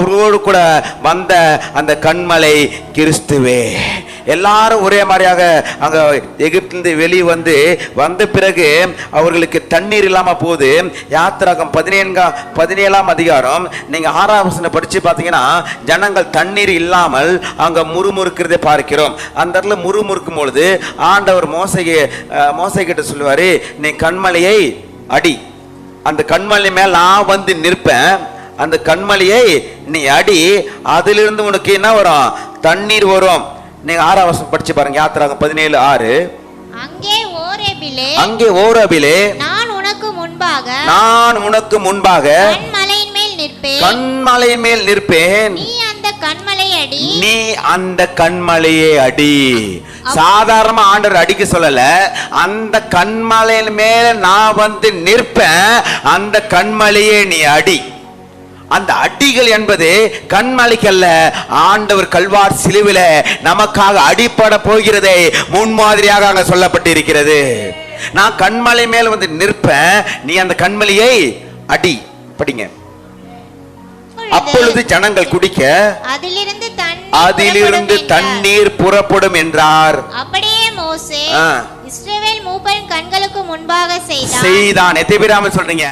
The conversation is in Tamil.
அவர்களோடு கூட வந்த அந்த கண்மலை கிறிஸ்துவே. எல்லாரும் ஒரே மாதிரியாக அங்கே எகிப்திலிருந்து வெளியே வந்து வந்த பிறகு அவர்களுக்கு தண்ணீர் இல்லாமல் போகுது. யாத்திராகம் பதினேழாம் பதினேழாம் அதிகாரம். நீங்கள் ஆறாம் வசனம் படித்து பார்த்தீங்கன்னா ஜனங்கள் தண்ணீர் இல்லாமல் அங்கே முறுமுறுக்கிறதை பார்க்கிறோம். அந்த இடத்துல முறுமுறுக்கும் பொழுது ஆண்டவர் மோசையை மோசை கிட்ட சொல்லுவார் நீ கண்மலையை அடி. அந்த கண்மலை மேல் நான் வந்து நிற்பேன். அந்த கண்மலையை நீ அடி அதிலிருந்து உனக்கு என்ன வரும்? தண்ணீர் வரும். நீங்க ஆறாம் வசனம் படிச்சு பாருங்க யாத்திராகம் பதினேழு ஆறு. அங்கே ஓரேபிலே அங்கே ஓரபிலே நான் உனக்கு முன்பாக நான் உனக்கு முன்பாக கண்மலையின் மேல் நிற்பேன். கண்மலை மேல் நிற்பேன். நீ அந்த கண்மலை அடி. நீ அந்த கண்மலையை அடி. சாதாரணமா ஆண்டவர் அடிக்க சொல்லல. அந்த கண்மலையின் மேல நான் வந்து நிற்பேன். அந்த கண்மலையை நீ அடி. அந்த அடிகள் என்பது கண்மலைக்கல்ல. ஆண்டவர் கல்வார் சிலுவில நமக்காக அடிப்பட போகிறதை முன்மாதிரியாக அங்க சொல்லப்பட்டிருக்கிறது. நான் கண்மலை மேல் வந்து நிற்பேன். நீ அந்த கண்மலையை அடி. படிங்க. அப்பொழுது ஜனங்கள் குடிக்க அதிலிருந்து தண்ணீர் அதிலிருந்து. தண்ணீர் புறப்படும் என்றார். அப்படியே மோசே. இஸ்ரவேல் மூப்பரின் கண்களுக்கு முன்பாக செய்தான். செய்தான். எத்தனை பேர் சொல்றீங்க.